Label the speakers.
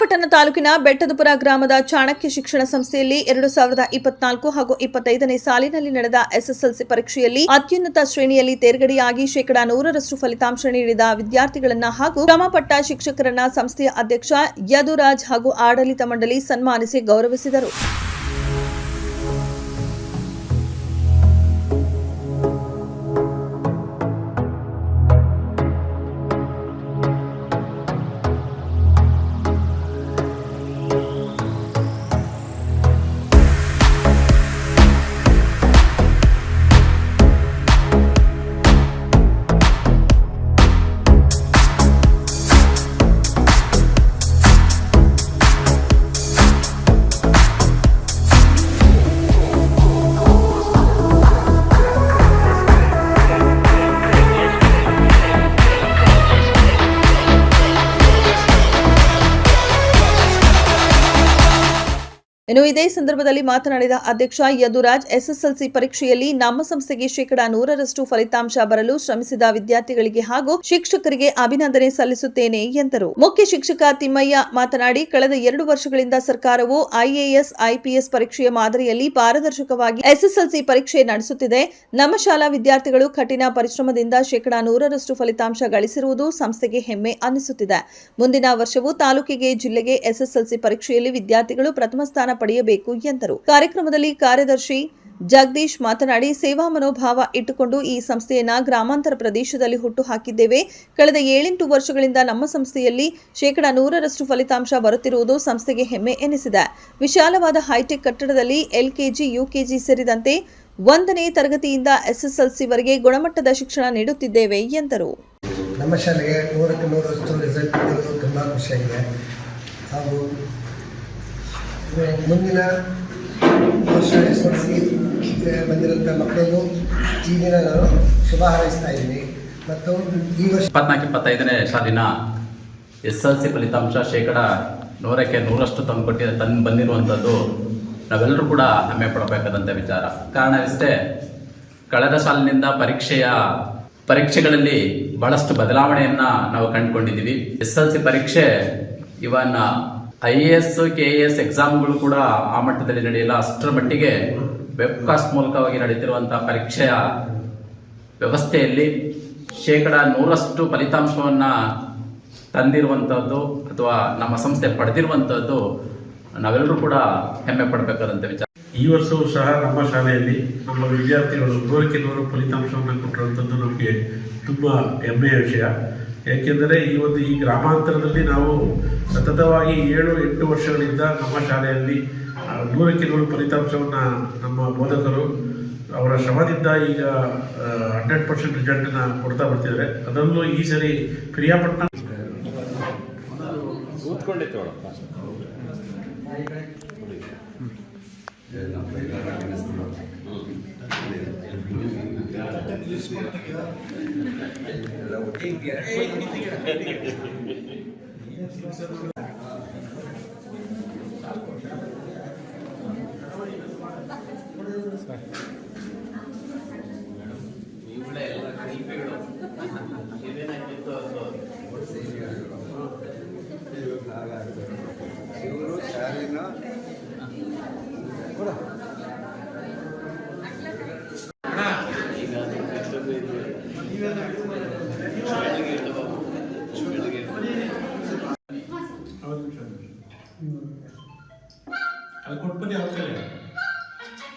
Speaker 1: ಪಿರಿಯಾಪಟ್ಟಣ ತಾಲೂಕಿನ ಬೆಟ್ಟದಪುರ ಗ್ರಾಮದ ಚಾಣಕ್ಯ ಶಿಕ್ಷಣ ಸಂಸ್ಥೆಯಲ್ಲಿ ಎರಡು ಸಾವಿರದ ಇಪ್ಪತ್ನಾಲ್ಕು ಹಾಗೂ ಇಪ್ಪತ್ತೈದನೇ ಸಾಲಿನಲ್ಲಿ ನಡೆದ ಎಸ್ಎಸ್ಎಲ್ಸಿ ಪರೀಕ್ಷೆಯಲ್ಲಿ ಅತ್ಯುನ್ನತ ಶ್ರೇಣಿಯಲ್ಲಿ ತೇರ್ಗಡೆಯಾಗಿ ಶೇಕಡಾ ನೂರರಷ್ಟು ಫಲಿತಾಂಶ ನೀಡಿದ ವಿದ್ಯಾರ್ಥಿಗಳನ್ನ ಹಾಗೂ ಶ್ರಮಪಟ್ಟ ಶಿಕ್ಷಕರನ್ನ ಸಂಸ್ಥೆಯ ಅಧ್ಯಕ್ಷ ಯದುರಾಜ್ ಹಾಗೂ ಆಡಳಿತ ಮಂಡಳಿ ಸನ್ಮಾನಿಸಿ ಗೌರವಿಸಿದರು. ಇನ್ನು ಇದೇ ಸಂದರ್ಭದಲ್ಲಿ ಮಾತನಾಡಿದ ಅಧ್ಯಕ್ಷ ಯದುರಾಜ್ ಎಸ್ಎಸ್ಎಲ್ಸಿ ಪರೀಕ್ಷೆಯಲ್ಲಿ ನಮ್ಮ ಸಂಸ್ಥೆಗೆ ಶೇಕಡಾ ನೂರರಷ್ಟು ಫಲಿತಾಂಶ ಬರಲು ಶ್ರಮಿಸಿದ ವಿದ್ಯಾರ್ಥಿಗಳಿಗೆ ಹಾಗೂ ಶಿಕ್ಷಕರಿಗೆ ಅಭಿನಂದನೆ ಸಲ್ಲಿಸುತ್ತೇನೆ ಎಂದರು. ಮುಖ್ಯ ಶಿಕ್ಷಕ ತಿಮ್ಮಯ್ಯ ಮಾತನಾಡಿ, ಕಳೆದ ಎರಡು ವರ್ಷಗಳಿಂದ ಸರ್ಕಾರವು ಐಎಎಸ್, ಐಪಿಎಸ್ ಪರೀಕ್ಷೆಯ ಮಾದರಿಯಲ್ಲಿ ಪಾರದರ್ಶಕವಾಗಿ ಎಸ್ಎಸ್ಎಲ್ಸಿ ಪರೀಕ್ಷೆ ನಡೆಸುತ್ತಿದೆ. ನಮ್ಮ ಶಾಲಾ ವಿದ್ಯಾರ್ಥಿಗಳು ಕಠಿಣ ಪರಿಶ್ರಮದಿಂದ ಶೇಕಡಾ ನೂರರಷ್ಟು ಫಲಿತಾಂಶ ಗಳಿಸಿರುವುದು ಸಂಸ್ಥೆಗೆ ಹೆಮ್ಮೆ ಅನ್ನಿಸುತ್ತಿದೆ. ಮುಂದಿನ ವರ್ಷವೂ ತಾಲೂಕಿಗೆ, ಜಿಲ್ಲೆಗೆ ಎಸ್ಎಸ್ಎಲ್ಸಿ ಪರೀಕ್ಷೆಯಲ್ಲಿ ವಿದ್ಯಾರ್ಥಿಗಳು ಪ್ರಥಮ ಸ್ಥಾನ ಪಡೆಯಬೇಕು ಎಂದರು. ಕಾರ್ಯಕ್ರಮದಲ್ಲಿ ಕಾರ್ಯದರ್ಶಿ ಜಗದೀಶ್ ಮಾತನಾಡಿ, ಸೇವಾ ಮನೋಭಾವ ಇಟ್ಟುಕೊಂಡು ಈ ಸಂಸ್ಥೆಯನ್ನ ಗ್ರಾಮಾಂತರ ಪ್ರದೇಶದಲ್ಲಿ ಹುಟ್ಟು ಹಾಕಿದ್ದೇವೆ ಕಳೆದ ಏಳೆಂಟು ವರ್ಷಗಳಿಂದ ನಮ್ಮ ಸಂಸ್ಥೆಯಲ್ಲಿ ಶೇಕಡಾ ನೂರರಷ್ಟು ಫಲಿತಾಂಶ ಬರುತ್ತಿರುವುದು ಸಂಸ್ಥೆಗೆ ಹೆಮ್ಮೆ ಎನಿಸಿದೆ. ವಿಶಾಲವಾದ ಹೈಟೆಕ್ ಕಟ್ಟಡದಲ್ಲಿ ಎಲ್ಕೆಜಿ, ಯುಕೆಜಿ ಸೇರಿದಂತೆ ಒಂದನೇ ತರಗತಿಯಿಂದ ಎಸ್ಎಸ್ಎಲ್ಸಿವರೆಗೆ ಗುಣಮಟ್ಟದ ಶಿಕ್ಷಣ ನೀಡುತ್ತಿದ್ದೇವೆ ಎಂದರು.
Speaker 2: ನಮ್ಮ ಶಾಲೆಗೆ ನೂರಕ್ಕೆ ನೂರಷ್ಟು ರಿಸಲ್ಟ್ ತುಂಬ ಖುಷಿಯಾಗಿದೆ ಹಾಗೂ ಮುಂದಿನ ವರ್ಷ ಯಶಸ್ವಿ ಬಂದಿರುವಂತಹ ಮಕ್ಕಳಿಗೂ ಈ ದಿನ ನಾನು ಶುಭ ಹಾರೈಸ್ತಾ ಇದ್ದೀನಿ. ಮತ್ತು ಈ ವರ್ಷ
Speaker 3: ಇಪ್ಪತ್ನಾಲ್ಕು, ಇಪ್ಪತ್ತೈದನೇ ಸಾಲಿನ ಎಸ್ ಎಲ್ ಸಿ ಫಲಿತಾಂಶ ಶೇಕಡ ನೂರಕ್ಕೆ ನೂರಷ್ಟು ತಂದು ಕೊಟ್ಟಿದೆ ತಂದು ಬಂದಿರುವಂಥದ್ದು ನಾವೆಲ್ಲರೂ ಕೂಡ ಹೆಮ್ಮೆ ಪಡಬೇಕಾದಂಥ ವಿಚಾರ. ಕಾರಣವಿಷ್ಟೇ ಕಳೆದ ಸಾಲಿನಿಂದ ಪರೀಕ್ಷೆಯ ಪರೀಕ್ಷೆಗಳಲ್ಲಿ ಬಹಳಷ್ಟು ಬದಲಾವಣೆಯನ್ನು ನಾವು ಕಂಡುಕೊಂಡಿದ್ದೀವಿ. ಎಸ್ ಎಲ್ ಸಿ ಪರೀಕ್ಷೆ even I A S K A S ಎಕ್ಸಾಮ್ಗಳು ಕೂಡ ಆ ಮಟ್ಟದಲ್ಲಿ ನಡೆಯಲ್ಲ. ಅಷ್ಟರ ಮಟ್ಟಿಗೆ ವೆಬ್ಕಾಸ್ಟ್ ಮೂಲಕವಾಗಿ ನಡೀತಿರುವಂತಹ ಪರೀಕ್ಷೆಯ ವ್ಯವಸ್ಥೆಯಲ್ಲಿ ಶೇಕಡ ನೂರಷ್ಟು ಫಲಿತಾಂಶವನ್ನ ತಂದಿರುವಂಥದ್ದು ಅಥವಾ ನಮ್ಮ ಸಂಸ್ಥೆ ಪಡೆದಿರುವಂಥದ್ದು ನಾವೆಲ್ಲರೂ ಕೂಡ ಹೆಮ್ಮೆ ಪಡಬೇಕಾದಂಥ ವಿಚಾರ.
Speaker 4: ಈ ವರ್ಷವೂ ಸಹ ನಮ್ಮ ಶಾಲೆಯಲ್ಲಿ ನಮ್ಮ ವಿದ್ಯಾರ್ಥಿಗಳು ನೂರಕ್ಕೆ ನೂರು ಫಲಿತಾಂಶವನ್ನು ಕೊಟ್ಟಿರುವಂಥದ್ದು ನಮಗೆ ತುಂಬ ಹೆಮ್ಮೆಯ ವಿಷಯ. ಏಕೆಂದರೆ ಈ ಒಂದು ಈ ಗ್ರಾಮಾಂತರದಲ್ಲಿ ನಾವು ಸತತವಾಗಿ ಏಳು ಎಂಟು ವರ್ಷಗಳಿಂದ ನಮ್ಮ ಶಾಲೆಯಲ್ಲಿ ನೂರಕ್ಕೆ ನೂರು ಫಲಿತಾಂಶವನ್ನು ನಮ್ಮ ಬೋಧಕರು ಅವರ ಶ್ರಮದಿಂದ ಈಗ ಹಂಡ್ರೆಡ್ ಪರ್ಸೆಂಟ್ ರಿಸಲ್ಟನ್ನು ಕೊಡ್ತಾ ಬರ್ತಿದ್ದಾರೆ. ಅದರಲ್ಲೂ ಈ ಸರಿ ಪ್ರಿಯಾಪಟ್ಟಣ ಅದು ಕೊಟ್ಟು അത് കൊട്പതി ആൾക്കാരെയാണ്